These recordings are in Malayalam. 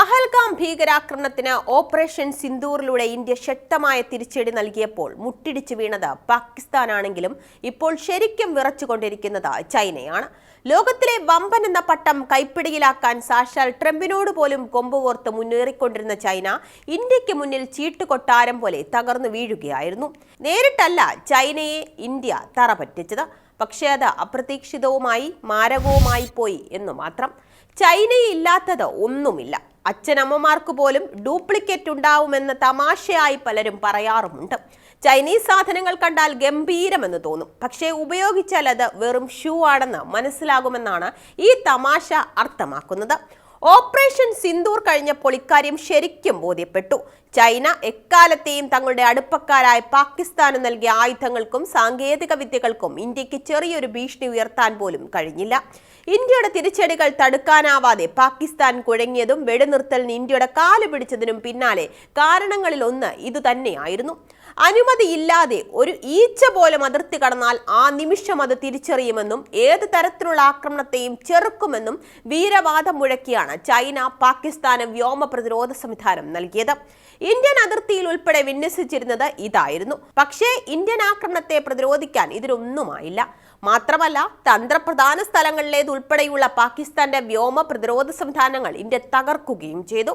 പഹൽഗാം ഭീകരാക്രമണത്തിന് ഓപ്പറേഷൻ സിന്ദൂറിലൂടെ ഇന്ത്യ ശക്തമായ തിരിച്ചടി നൽകിയപ്പോൾ മുട്ടിടിച്ചു വീണത് പാകിസ്ഥാനാണെങ്കിലും ഇപ്പോൾ ശരിക്കും വിറച്ചുകൊണ്ടിരിക്കുന്നത് ചൈനയാണ്. ലോകത്തിലെ വമ്പൻ എന്ന പട്ടം കൈപ്പിടിയിലാക്കാൻ സാക്ഷാൽ ട്രംപിനോട് പോലും കൊമ്പുകോർത്ത് മുന്നേറിക്കൊണ്ടിരുന്ന ചൈന ഇന്ത്യയ്ക്ക് മുന്നിൽ ചീട്ടുകൊട്ടാരം പോലെ തകർന്നു വീഴുകയായിരുന്നു. നേരിട്ടല്ല ചൈനയെ ഇന്ത്യ തറപറ്റിച്ചത്. പക്ഷേ അത് അപ്രതീക്ഷിതവുമായി മാരകവുമായി പോയി എന്ന് മാത്രം. ചൈനയില്ലാത്തത് ഒന്നുമില്ല. അച്ഛനമ്മമാർക്ക് പോലും ഡ്യൂപ്ലിക്കേറ്റ് ഉണ്ടാവുമെന്ന് തമാശയായി പലരും പറയാറുമുണ്ട്. ചൈനീസ് സാധനങ്ങൾ കണ്ടാൽ ഗംഭീരമെന്ന് തോന്നും. പക്ഷേ ഉപയോഗിച്ചാൽ അത് വെറും ഷൂ ആണെന്ന് മനസ്സിലാകുമെന്നാണ് ഈ തമാശ അർത്ഥമാക്കുന്നത്. ഓപ്പറേഷൻ സിന്ദൂർ കഴിഞ്ഞപ്പോൾ ഇക്കാര്യം ശരിക്കും ബോധ്യപ്പെട്ടു. ചൈന എക്കാലത്തെയും തങ്ങളുടെ അടുപ്പക്കാരായ പാകിസ്ഥാന് നൽകിയ ആയുധങ്ങൾക്കും സാങ്കേതിക വിദ്യകൾക്കും ഇന്ത്യയ്ക്ക് ചെറിയൊരു ഭീഷണി ഉയർത്താൻ പോലും കഴിഞ്ഞില്ല. ഇന്ത്യയുടെ തിരിച്ചടികൾ തടുക്കാനാവാതെ പാകിസ്ഥാൻ കുഴങ്ങിയതും വെടിനിർത്തലിന് ഇന്ത്യയുടെ കാൽ പിടിച്ചതിനും പിന്നാലെ കാരണങ്ങളിലൊന്ന് ഇതുതന്നെയായിരുന്നു. അനുമതിയില്ലാതെ ഒരു ഈച്ച പോലും അതിർത്തി കടന്നാൽ ആ നിമിഷം അത് തിരിച്ചറിയുമെന്നും ഏത് തരത്തിലുള്ള ആക്രമണത്തെയും ചെറുക്കുമെന്നും വീരവാദം മുഴക്കിയാണ് ചൈന പാകിസ്ഥാന് വ്യോമ പ്രതിരോധ സംവിധാനം നൽകിയത്. ഇന്ത്യൻ അതിർത്തിയിൽ ഉൾപ്പെടെ വിന്യസിച്ചിരുന്നത് ഇതായിരുന്നു. പക്ഷേ ഇന്ത്യൻ ആക്രമണത്തെ പ്രതിരോധിക്കാൻ ഇതിനൊന്നുമായില്ല മാത്രമല്ല തന്ത്രപ്രധാന സ്ഥലങ്ങളിലേത് ഉൾപ്പെടെയുള്ള പാകിസ്ഥാന്റെ വ്യോമ പ്രതിരോധ സംവിധാനങ്ങൾ ഇന്ത്യ തകർക്കുകയും ചെയ്തു.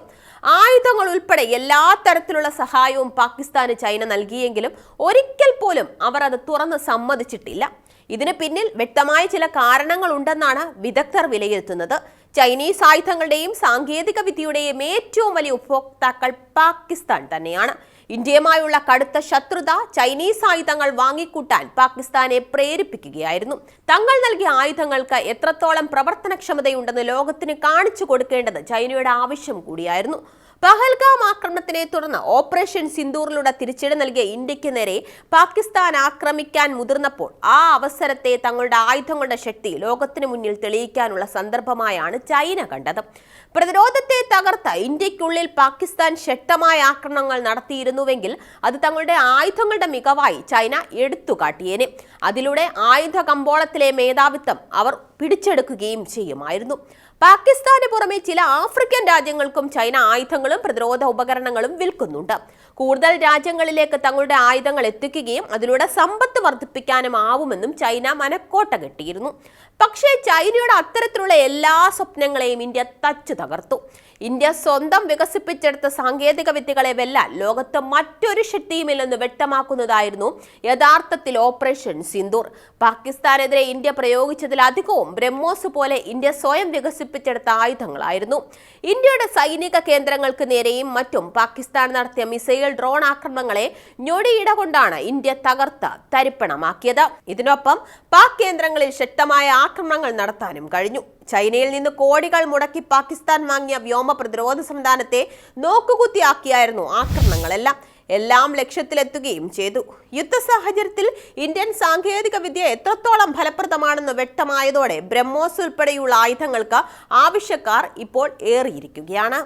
ആയുധങ്ങൾ ഉൾപ്പെടെ എല്ലാ തരത്തിലുള്ള സഹായവും പാകിസ്ഥാന് ചൈന നൽകിയെങ്കിലും ഒരിക്കൽ പോലും അവർ അത് തുറന്ന് സമ്മതിച്ചിട്ടില്ല. ഇതിന് പിന്നിൽ വ്യക്തമായ ചില കാരണങ്ങൾ ഉണ്ടെന്നാണ് വിദഗ്ധർ വിലയിരുത്തുന്നത്. ചൈനീസ് ആയുധങ്ങളുടെയും സാങ്കേതിക വിദ്യയുടെയും ഏറ്റവും വലിയ ഉപഭോക്താക്കൾ പാകിസ്ഥാൻ തന്നെയാണ്. ഇന്ത്യയുമായുള്ള കടുത്ത ശത്രുത ചൈനീസ് ആയുധങ്ങൾ വാങ്ങിക്കൂട്ടാൻ പാകിസ്ഥാനെ പ്രേരിപ്പിക്കുകയായിരുന്നു. തങ്ങൾ നൽകിയ ആയുധങ്ങൾക്ക് എത്രത്തോളം പ്രവർത്തനക്ഷമതയുണ്ടെന്ന് ലോകത്തിന് കാണിച്ചു കൊടുക്കേണ്ടത് ചൈനയുടെ ആവശ്യം കൂടിയായിരുന്നു. പഹൽഗാം ആക്രമണത്തിനെ തുടർന്ന് ഓപ്പറേഷൻ സിന്ദൂറിലൂടെ തിരിച്ചടി നൽകിയ ഇന്ത്യയ്ക്ക് നേരെ പാകിസ്ഥാൻ ആക്രമിക്കാൻ മുതിർന്നപ്പോൾ ആ അവസരത്തെ തങ്ങളുടെ ആയുധങ്ങളുടെ ശക്തി ലോകത്തിന് മുന്നിൽ തെളിയിക്കാനുള്ള സന്ദർഭമായാണ് ചൈന കണ്ടത്. പ്രതിരോധത്തെ തകർത്ത ഇന്ത്യക്കുള്ളിൽ പാകിസ്ഥാൻ ശക്തമായ ആക്രമണങ്ങൾ നടത്തിയിരുന്നുവെങ്കിൽ അത് തങ്ങളുടെ ആയുധങ്ങളുടെ മികവായി ചൈന എടുത്തുകാട്ടിയേനെ. അതിലൂടെ ആയുധ കമ്പോളത്തിലെ മേധാവിത്വം അവർ പിടിച്ചെടുക്കുകയും ചെയ്യുമായിരുന്നു. പാകിസ്ഥാന് പുറമെ ചില ആഫ്രിക്കൻ രാജ്യങ്ങൾക്കും ചൈന ആയുധങ്ങളും പ്രതിരോധ ഉപകരണങ്ങളും വിൽക്കുന്നുണ്ട്. കൂടുതൽ രാജ്യങ്ങളിലേക്ക് തങ്ങളുടെ ആയുധങ്ങൾ എത്തിക്കുകയും അതിലൂടെ സമ്പത്ത് വർദ്ധിപ്പിക്കാനും ആവുമെന്നും ചൈന മനക്കോട്ട കെട്ടിയിരുന്നു. പക്ഷേ ചൈനയുടെ അത്തരത്തിലുള്ള എല്ലാ സ്വപ്നങ്ങളെയും ഇന്ത്യ തച്ചു തകർത്തു. ഇന്ത്യ സ്വന്തം വികസിപ്പിച്ചെടുത്ത സാങ്കേതിക വിദ്യകളെ വെല്ലാൻ ലോകത്ത് മറ്റൊരു ശക്തിയുമില്ലെന്ന് വ്യക്തമാക്കുന്നതായിരുന്നു യഥാർത്ഥത്തിൽ ഓപ്പറേഷൻ സിന്ദൂർ. പാകിസ്ഥാനെതിരെ ഇന്ത്യ പ്രയോഗിച്ചതിലധികവും ബ്രഹ്മോസ് പോലെ ഇന്ത്യ സ്വയം വികസിപ്പിച്ചെടുത്ത ആയുധങ്ങളായിരുന്നു. ഇന്ത്യയുടെ സൈനിക കേന്ദ്രങ്ങൾക്ക് നേരെയും മറ്റും പാകിസ്ഥാൻ നടത്തിയ മിസൈൽ ഡ്രോൺ ആക്രമണങ്ങളെ ഞൊടിയിട കൊണ്ടാണ് ഇന്ത്യ തകർത്ത് തരിപ്പണമാക്കിയത്. ഇതിനൊപ്പം പാക് കേന്ദ്രങ്ങളിൽ ശക്തമായ ആക്രമണങ്ങൾ നടത്താനും കഴിഞ്ഞു. ചൈനയിൽ നിന്ന് കോടികൾ മുടക്കി പാകിസ്ഥാൻ വാങ്ങിയ വ്യോമ പ്രതിരോധ സംവിധാനത്തെ നോക്കുകുത്തിയാക്കിയായിരുന്നു ആക്രമണങ്ങളെല്ലാം. എല്ലാം ലക്ഷ്യത്തിലെത്തുകയും ചെയ്തു. യുദ്ധ സാഹചര്യത്തിൽ ഇന്ത്യൻ സാങ്കേതിക വിദ്യ എത്രത്തോളം ഫലപ്രദമാണെന്ന് വ്യക്തമായതോടെ ബ്രഹ്മോസ് ഉൾപ്പെടെയുള്ള ആയുധങ്ങൾക്ക് ആവശ്യക്കാർ ഇപ്പോൾ ഏറിയിരിക്കുകയാണ്.